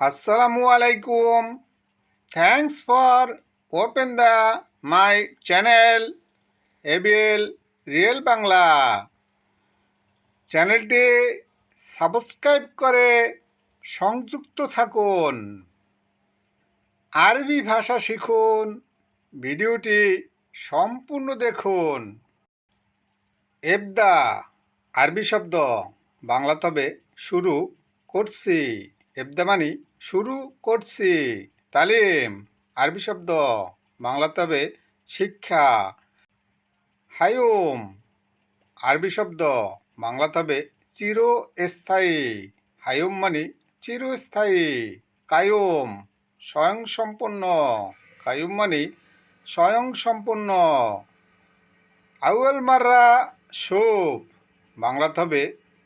আসসালামু আলাইকুম thanks for open the my channel ABL real Bangla চ্যানেলটি সাবস্ক্রাইব করে সংযুক্ত থাকুন। আরবি ভাষা শিখুন, ভিডিওটি সম্পূর্ণ দেখুন। এবদা আরবি শব্দ, বাংলা তবে শুরু করছি। এবদা মানি শুরু করছি। তালিম, আরবি শব্দ বাংলা তবে শিক্ষা। হায়ুম আরবি শব্দ বাংলা তবে চিরস্থায়ী। হায়ুম মানে চিরস্থায়ী। কায়ুম স্বয়ংসম্পন্ন কায়ুম মানে স্বয়ংসম্পন্ন আউয়াল মাররা শুভ বাংলাতে হবে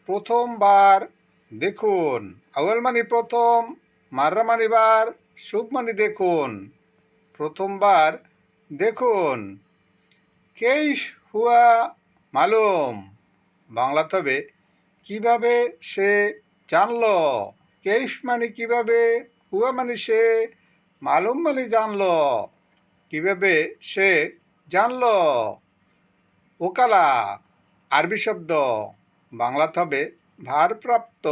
প্রথমবার দেখুন আউয়াল মানে প্রথম মাররা মানে বার শুভ মানে দেখুন প্রথমবার দেখুন। কেইশ হুয়া মালুম? বাংলাতে হবে কীভাবে সে জানল? কেইশ মানে কীভাবে, হুয়া মানে সে, মালুম মানে জানল? কীভাবে সে জানল? ওকালা, আরবি শব্দ। বাংলাতে হবে ভারপ্রাপ্ত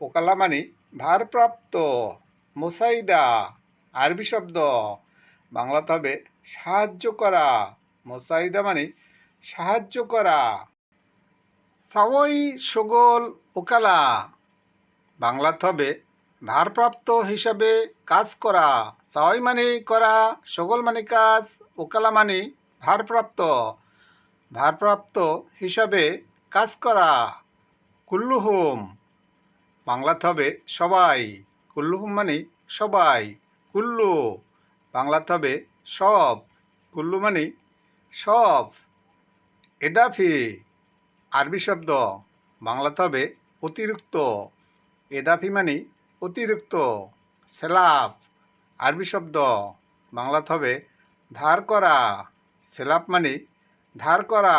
ওকালা মানে ভারপ্রাপ্ত মোসাইদা, আরবি শব্দ। বাংলাতে হবে সাহায্য করা, মোসাইদা মানে সাহায্য করা। সাওই সগোল ওকালা। বাংলাতে হবে ভারপ্রাপ্ত হিসাবে কাজ করা সাওয়াই মানে করা, সগল মানে কাজ, ওকালা মানে ভারপ্রাপ্ত। ভারপ্রাপ্ত হিসাবে কাজ করা। কুল্লুহুম। বাংলাতে হবে সবাই। কুল্লুহুম মানে সবাই। কুল্লু। বাংলাতে হবে সব। কুল্লু মানে সব। এদাফি, আরবি শব্দ। বাংলাতে হবে অতিরিক্ত। এদাফি মানে অতিরিক্ত। সেলাপ আরবি শব্দ। বাংলাতে হবে ধার করা। সেলাপ মানে ধার করা।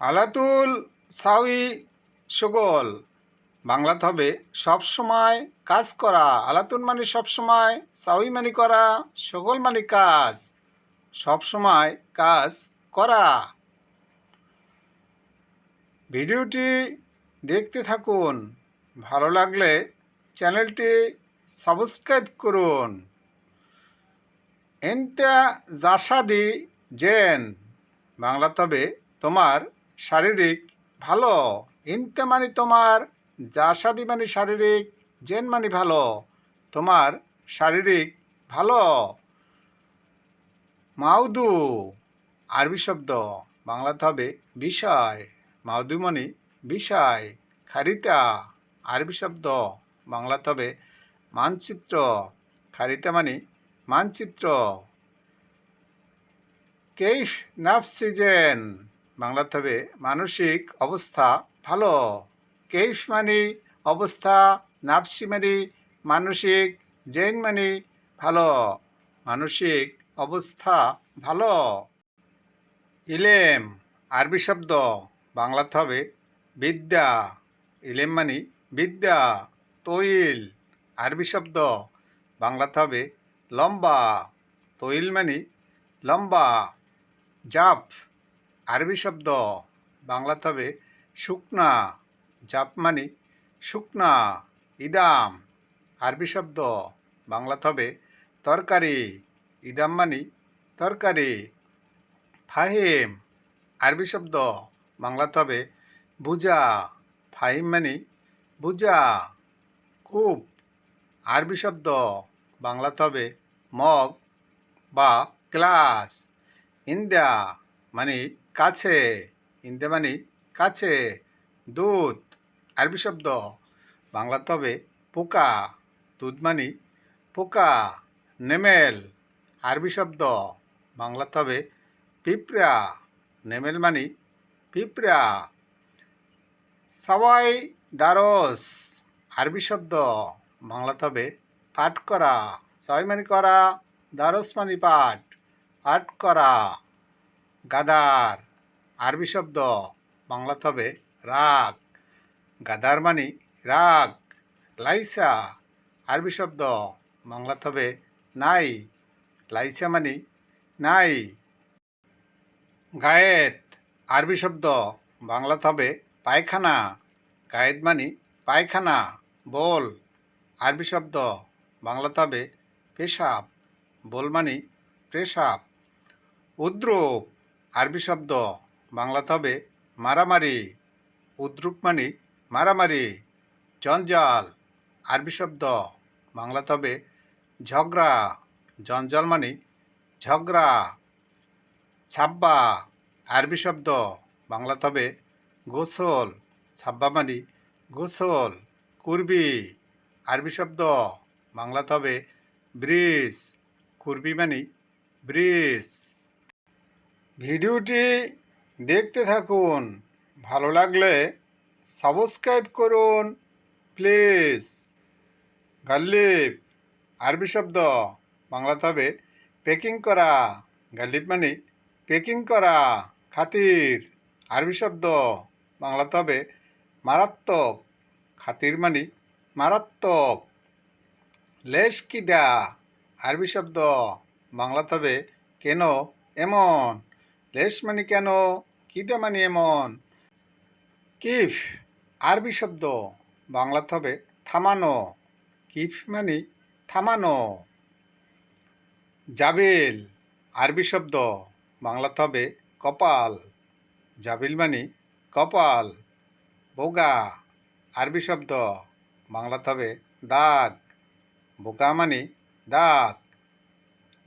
আলাতুল সাউই সগল বাংলাতে হবে সব সময় কাজ করা, আলাতুন মানে সব সময় সাউই মানে করা, সগল মানে কাজ, সব সময় কাজ করা। ভিডিওটি দেখতে থাকুন, ভালো লাগলে চ্যানেলটি সাবস্ক্রাইব করুন। এন্তা জাসাদি জেন, বাংলা তবে তোমার শারীরিক ভালো। ইনতে মানে তোমার জাসাদি মানে শারীরিক, জেন মানে ভালো। তোমার শারীরিক ভালো। মাউদু আরবি শব্দ। বাংলাতে হবে বিষয়। মাউদু মানে বিষয়, খারিতা। আরবি শব্দ। বাংলাতে হবে মানচিত্র। খারিতা মানে মানচিত্র। কেইফ, নাফসিজেন। বাংলাতে হবে মানসিক অবস্থা ভালো। কেইফ মানে অবস্থা, নাফসি মানে মানসিক জেন মানে ভালো। মানসিক অবস্থা ভালো। ইলেম, আরবি শব্দ বাংলাতে হবে বিদ্যা। ইলেম মানে বিদ্যা, তৈল, আরবি শব্দ বাংলাতে হবে লম্বা। তৈল মানে লম্বা। জাপ আরবি শব্দ, বাংলাতে হবে শুকনা জাপ মানে শুকনা, ইদাম। আরবি শব্দ, বাংলাতে হবে তরকারি, ইদাম মানে তরকারি। ফাহিম, আরবি শব্দ, বাংলাতে হবে বুজা ফাহিম মানে বুজা কূপ, আরবি শব্দ, বাংলাতে হবে মগ বা গ্লাস। ইন্দা মানে কাছে ইন্দা মানে কাছে, দুধ, আরবি শব্দ। বাংলাতে হবে পোকা, দুধ মানে পোকা, নেমেল, আরবি শব্দ। বাংলাতে হবে পিঁপড়া, নেমেল মানে পিঁপড়া। সবাই দারস, আরবি শব্দ। বাংলাতে হবে পাঠ করা সবাই মানে করা, দারস মানে পাঠ পাঠ করা। গাদার আরবি শব্দ বাংলাতে হবে রাগ গাদার মানে রাগ, লাইসা, আরবি শব্দ বাংলাতে হবে নাই, লাইসা মানে নাই। গায়েত, আরবি শব্দ বাংলাতে হবে পায়খানা, গায়েত মানে পায়খানা, বল, আরবি শব্দ, বাংলা তবে পেশাব, বল মানে পেশাব। উদ্রুপ, আরবি শব্দ বাংলাতে হবে মারামারি উদ্রুপ মানে মারামারি, জঞ্জাল, আরবি শব্দ। বাংলাতে হবে ঝগড়া, জঞ্জাল মানে ঝগড়া, ছাব্বা, আরবি শব্দ। বাংলাতে হবে গোসল, ছাব্বা মানে গোসল, কুরবি, আরবি শব্দ। বাংলাতে হবে ব্রিজ, কুরবি মানে ব্রিজ। ভিডিওটি দেখতে থাকুন। ভালো লাগলে সাবস্ক্রাইব করুন, প্লিজ। গাল্লিপ আরবি শব্দ। বাংলাতে হবে পেকিং করা। গাল্লিপ মানে পেকিং করা। খাতির, আরবি শব্দ। বাংলাতে হবে মারাত্মক। খাতির মানে মারাত্মক। লেশ কি দা? আরবি শব্দ। বাংলাতে হবে কেন এমন? লেশ মানে কেন? কিদা মানে এমন? কিফ, আরবি শব্দ। বাংলাতে হবে থামানো। কিফ মানে থামানো। জাবিল, আরবি শব্দ। বাংলাতে হবে কপাল। জাবিল মানে কপাল। বোগা, আরবি শব্দ। বাংলাতে হবে দাগ। বোকা মানে দাগ।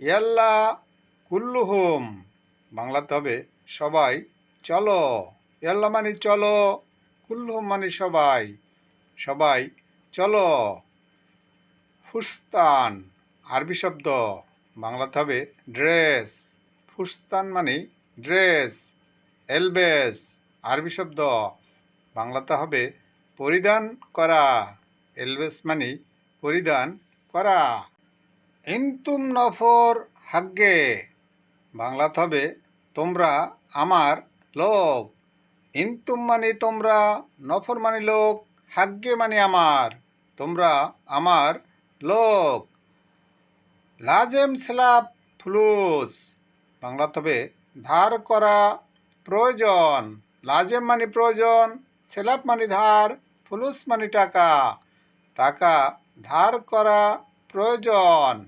ইয়াল্লা কুল্লুহুম। বাংলাতে হবে সবাই চলো, ইয়াল্লা মানে চলো কুল্লুহুম মানে সবাই সবাই চলো। ফুস্তান আরবি শব্দ, বাংলাতে হবে ড্রেস। ফুস্তান মানে ড্রেস, এলবেস, আরবি শব্দ, বাংলাতে হবে পরিধান করা। এলবেস মানে পরিধান করা। ইন্তুম নফর হাগ্গে, বাংলাতে হবে তোমরা আমার লোক, ইন্তুম মানে তোমরা, নফর মানে লোক, হাগ্গে মানে আমার, তোমরা আমার লোক। লাজেম স্ল্যাব ফ্লুস। বাংলা তবে ধার করা প্রয়োজন। লাজেম মানে প্রয়োজন স্ল্যাব মানে ধার, ফ্লুস মানে টাকা। টাকা ধার করা প্রয়োজন।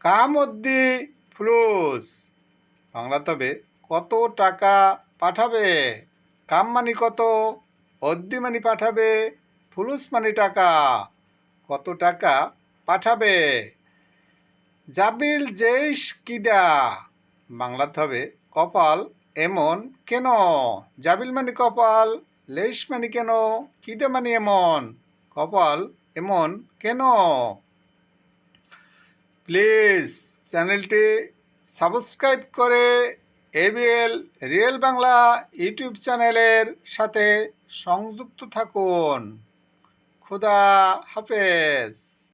কামদ্দি ফ্লুস। বাংলাতে হবে কত টাকা পাঠাবে? কাম মানে কত? অদ্দি মানে পাঠাবে? ফুলুস মানে টাকা? কত টাকা পাঠাবে? জাবিল জেইশ কিদা বাংলাতে হবে কপাল এমন কেন? জাবিল মানে কপাল লেশ মানে কেন? কিদা মানে এমন? কপাল এমন কেন? প্লিজ চ্যানেলটি সাবস্ক্রাইব করে এবিএল রিয়েল বাংলা ইউটিউব চ্যানেলের সাথে সংযুক্ত থাকুন। খুদা হাফেজ।